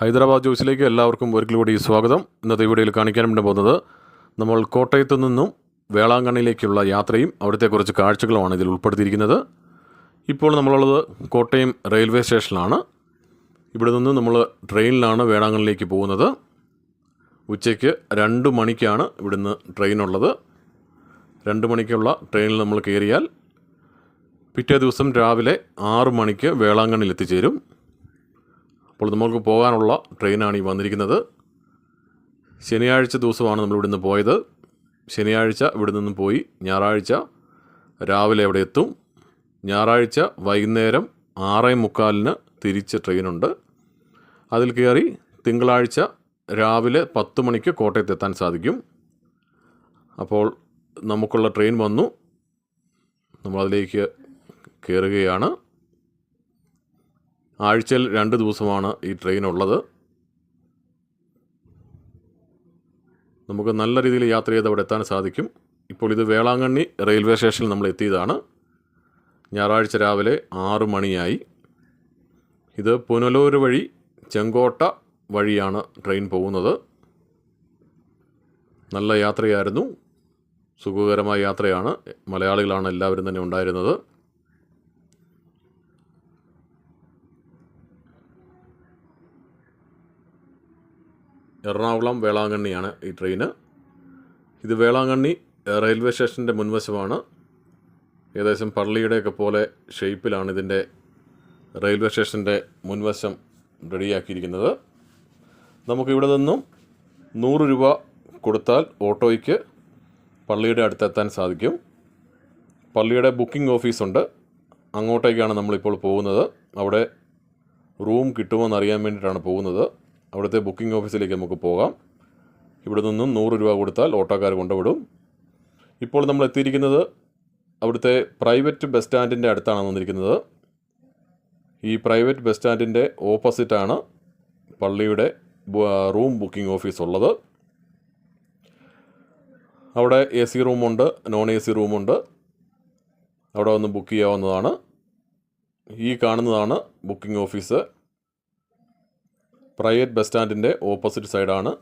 ഹൈദരാബാദ് ജോസിലേക്ക് എല്ലാവർക്കും ഒരിക്കൽ കൂടി സ്വാഗതം. ഇന്നത്തെ വീഡിയോയിൽ കാണിക്കാനുണ്ട് പോകുന്നത് നമ്മൾ കോട്ടയത്ത് നിന്നും വേളാങ്കണ്ണിയിലേക്കുള്ള യാത്രയും അവിടുത്തെ കുറച്ച് കാഴ്ചകളുമാണ് ഇതിൽ ഉൾപ്പെടുത്തിയിരിക്കുന്നത്. ഇപ്പോൾ നമ്മളുള്ളത് കോട്ടയം റെയിൽവേ സ്റ്റേഷനിലാണ്. ഇവിടെ നിന്ന് നമ്മൾ ട്രെയിനിലാണ് വേളാങ്കണ്ണിലേക്ക് പോകുന്നത്. ഉച്ചയ്ക്ക് രണ്ട് മണിക്കാണ് ഇവിടുന്ന് ട്രെയിനുള്ളത്. രണ്ട് മണിക്കുള്ള ട്രെയിനിൽ നമ്മൾ കയറിയാൽ പിറ്റേ ദിവസം രാവിലെ ആറ് മണിക്ക് വേളാങ്കണ്ണിൽ എത്തിച്ചേരും. അപ്പോൾ നമുക്ക് പോകാനുള്ള ട്രെയിനാണ് ഈ വന്നിരിക്കുന്നത്. ശനിയാഴ്ച ദിവസമാണ് നമ്മൾ ഇവിടുന്ന് പോയത്. ശനിയാഴ്ച ഇവിടെ നിന്ന് പോയി. ഞായറാഴ്ച രാവിലെ അവിടെ എത്തും. ഞായറാഴ്ച വൈകുന്നേരം ആറേ മുക്കാലിന് തിരിച്ച് ട്രെയിനുണ്ട്. അതിൽ കയറി തിങ്കളാഴ്ച രാവിലെ പത്ത് മണിക്ക് കോട്ടയത്ത് എത്താൻ സാധിക്കും. അപ്പോൾ നമുക്കുള്ള ട്രെയിൻ വന്നു. നമ്മളതിലേക്ക് കയറുകയാണ്. ആഴ്ചയിൽ രണ്ട് ദിവസമാണ് ഈ ട്രെയിൻ ഉള്ളത് നമുക്ക് നല്ല രീതിയിൽ യാത്ര ചെയ്ത് അവിടെ എത്താൻ സാധിക്കും. ഇപ്പോൾ ഇത് വേളാങ്കണ്ണി റെയിൽവേ സ്റ്റേഷനിൽ നമ്മൾ എത്തിയതാണ്. ഞായറാഴ്ച രാവിലെ ആറ് മണിയായി. ഇത് പുനലൂർ വഴി ചെങ്കോട്ട വഴിയാണ് ട്രെയിൻ പോകുന്നത്. നല്ല യാത്രയായിരുന്നു. സുഖകരമായ യാത്രയാണ്. മലയാളികളാണ് എല്ലാവരും തന്നെ ഉണ്ടായിരുന്നത്. എറണാകുളം വേളാങ്കണ്ണിയാണ് ഈ ട്രെയിന്. ഇത് വേളാങ്കണ്ണി റെയിൽവേ സ്റ്റേഷന്റെ മുൻവശമാണ്. ഏകദേശം പള്ളിയുടെയൊക്കെ പോലെ ഷേപ്പിലാണ് ഇതിന്റെ റെയിൽവേ സ്റ്റേഷന്റെ മുൻവശം റെഡിയാക്കിയിരിക്കുന്നത്. നമുക്കിവിടെ നിന്നും നൂറ് രൂപ കൊടുത്താൽ ഓട്ടോയ്ക്ക് പള്ളിയുടെ അടുത്തെത്താൻ സാധിക്കും. പള്ളിയുടെ ബുക്കിംഗ് ഓഫീസുണ്ട്. അങ്ങോട്ടേക്കാണ് നമ്മളിപ്പോൾ പോകുന്നത്. അവിടെ റൂം കിട്ടുമോ എന്നറിയാൻ വേണ്ടിയിട്ടാണ് പോകുന്നത്. അവിടുത്തെ ബുക്കിംഗ് ഓഫീസിലേക്ക് നമുക്ക് പോകാം. ഇവിടെ നിന്നും നൂറ് രൂപ കൊടുത്താൽ ഓട്ടോക്കാർ കൊണ്ടുവിടും. ഇപ്പോൾ നമ്മൾ എത്തിയിരിക്കുന്നത് അവിടുത്തെ പ്രൈവറ്റ് ബസ് സ്റ്റാൻഡിന്റെ അടുത്താണ് വന്നിരിക്കുന്നത്. ഈ പ്രൈവറ്റ് ബസ് സ്റ്റാൻഡിന്റെ ഓപ്പോസിറ്റാണ് പള്ളിയുടെ റൂം ബുക്കിംഗ് ഓഫീസ് ഉള്ളത്. അവിടെ എ സി റൂമുണ്ട് നോൺ എ സി റൂമുണ്ട് അവിടെ വന്ന് ബുക്ക് ചെയ്യാവുന്നതാണ്. ഈ കാണുന്നതാണ് ബുക്കിംഗ് ഓഫീസ് പ്രൈവറ്റ് ബസ് സ്റ്റാൻഡിന്റെ ഓപ്പോസിറ്റ് സൈഡാണ്.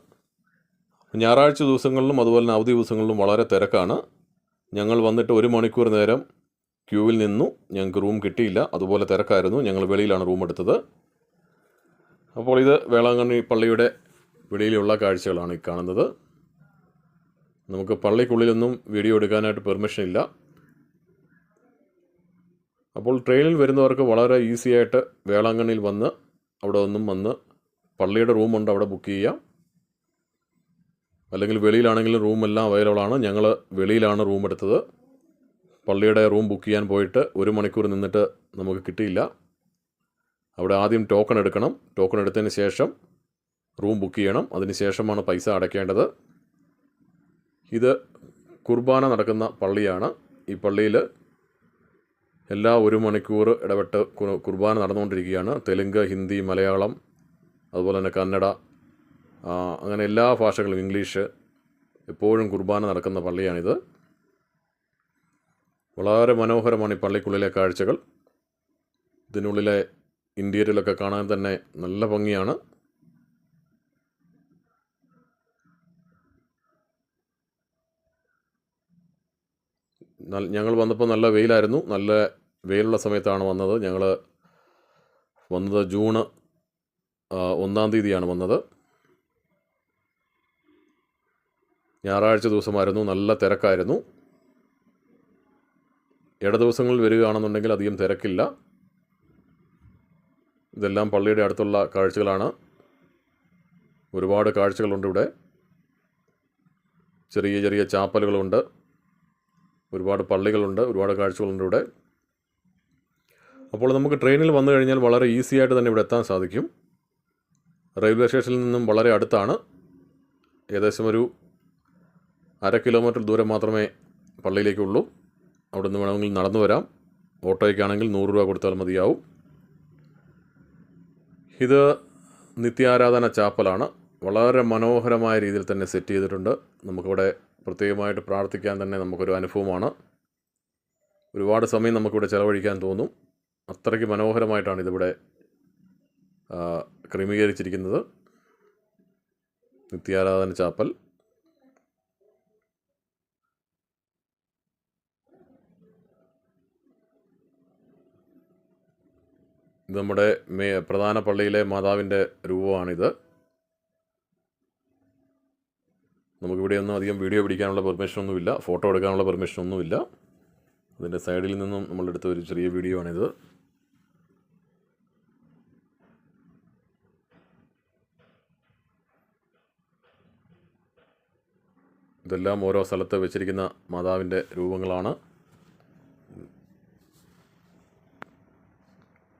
ഞായറാഴ്ച ദിവസങ്ങളിലും അതുപോലെ തന്നെ അവധി ദിവസങ്ങളിലും വളരെ തിരക്കാണ്. ഞങ്ങൾ വന്നിട്ട് ഒരു മണിക്കൂർ നേരം ക്യൂവിൽ നിന്നു. ഞങ്ങൾക്ക് റൂം കിട്ടിയില്ല. അതുപോലെ തിരക്കായിരുന്നു. ഞങ്ങൾ വെളിയിലാണ് റൂം എടുത്തത്. അപ്പോൾ ഇത് വേളാങ്കണ്ണി പള്ളിയുടെ വെളിയിലുള്ള കാഴ്ചകളാണ് ഈ കാണുന്നത്. നമുക്ക് പള്ളിക്കുള്ളിലൊന്നും വീഡിയോ എടുക്കാനായിട്ട് പെർമിഷൻ ഇല്ല. അപ്പോൾ ട്രെയിനിൽ വരുന്നവർക്ക് വളരെ ഈസിയായിട്ട് വേളാങ്കണ്ണിയിൽ വന്ന് അവിടെ ഒന്നും വന്ന് പള്ളിയുടെ റൂമുണ്ട് അവിടെ ബുക്ക് ചെയ്യാം. അല്ലെങ്കിൽ വെളിയിലാണെങ്കിലും റൂമെല്ലാം ആണ്. ഞങ്ങൾ വെളിയിലാണ് റൂം എടുത്തത്. പള്ളിയുടെ റൂം ബുക്ക് ചെയ്യാൻ പോയിട്ട് ഒരു മണിക്കൂർ നിന്നിട്ട് നമുക്ക് കിട്ടിയില്ല. അവിടെ ആദ്യം ടോക്കൺ എടുക്കണം. ടോക്കൺ എടുത്തതിന് ശേഷം റൂം ബുക്ക് ചെയ്യണം. അതിന് ശേഷമാണ് പൈസ അടയ്ക്കേണ്ടത്. ഇത് കുർബാന നടക്കുന്ന പള്ളിയാണ്. ഈ പള്ളിയിൽ എല്ലാ ഒരു മണിക്കൂർ ഇടപെട്ട് കുർബാന നടന്നുകൊണ്ടിരിക്കുകയാണ്. തെലുങ്ക് ഹിന്ദി മലയാളം അതുപോലെ തന്നെ കന്നഡ അങ്ങനെ എല്ലാ ഭാഷകളും ഇംഗ്ലീഷ് എപ്പോഴും കുർബാന നടക്കുന്ന പള്ളിയാണിത്. വളരെ മനോഹരമാണ് ഈ പള്ളിക്കുള്ളിലെ കാഴ്ചകൾ. ഇതിനുള്ളിലെ ഇന്റീരിയലൊക്കെ കാണാൻ തന്നെ നല്ല ഭംഗിയാണ്. ഞങ്ങൾ വന്നപ്പോൾ നല്ല വെയിലായിരുന്നു. നല്ല വെയിലുള്ള സമയത്താണ് വന്നത്. ഞങ്ങൾ വന്നത് ജൂണ് ഒന്നാം തീയതിയാണ് വന്നത്. ഞായറാഴ്ച ദിവസമായിരുന്നു നല്ല തിരക്കായിരുന്നു. ഇട ദിവസങ്ങളിൽ വരികയാണെന്നുണ്ടെങ്കിൽ അധികം തിരക്കില്ല. ഇതെല്ലാം പള്ളിയുടെ അടുത്തുള്ള കാഴ്ചകളാണ്. ഒരുപാട് കാഴ്ചകളുണ്ട് ഇവിടെ. ചെറിയ ചെറിയ ചാപ്പലുകളുണ്ട്. ഒരുപാട് പള്ളികളുണ്ട് ഒരുപാട് കാഴ്ചകളുണ്ട് ഇവിടെ. അപ്പോൾ നമുക്ക് ട്രെയിനിൽ വന്നു കഴിഞ്ഞാൽ വളരെ ഈസി ആയിട്ട് തന്നെ ഇവിടെ എത്താൻ സാധിക്കും. റെയിൽവേ സ്റ്റേഷനിൽ നിന്നും വളരെ അടുത്താണ്. ഏകദേശം ഒരു അര കിലോമീറ്റർ ദൂരം മാത്രമേ പള്ളിയിലേക്കുള്ളൂ അവിടെ നിന്ന് വേണമെങ്കിൽ നടന്നു വരാം. ഓട്ടോയ്ക്കാണെങ്കിൽ നൂറ് രൂപ കൊടുത്താൽ മതിയാവും. ഇത് നിത്യാരാധന ചാപ്പലാണ്. വളരെ മനോഹരമായ രീതിയിൽ തന്നെ സെറ്റ് ചെയ്തിട്ടുണ്ട്. നമുക്കിവിടെ പ്രത്യേകമായിട്ട് പ്രാർത്ഥിക്കാൻ തന്നെ നമുക്കൊരു അനുഭവമാണ്. ഒരുപാട് സമയം നമുക്കിവിടെ ചിലവഴിക്കാൻ തോന്നും. അത്രയ്ക്ക് മനോഹരമായിട്ടാണ് ഇതിവിടെ ക്രമീകരിച്ചിരിക്കുന്നത് നിത്യാരാധന ചാപ്പൽ. ഇത് നമ്മുടെ മേ പ്രധാന പള്ളിയിലെ മാതാവിന്റെ രൂപമാണിത്. നമുക്കിവിടെ ഒന്നും അധികം വീഡിയോ പിടിക്കാനുള്ള പെർമിഷനൊന്നുമില്ല ഫോട്ടോ എടുക്കാനുള്ള പെർമിഷനൊന്നുമില്ല അതിന്റെ സൈഡിൽ നിന്നും നമ്മളെടുത്ത ഒരു ചെറിയ വീഡിയോ ആണിത് ഇതെല്ലാം ഓരോ സ്ഥലത്ത് വെച്ചിരിക്കുന്ന മാതാവിന്റെ രൂപങ്ങളാണ്.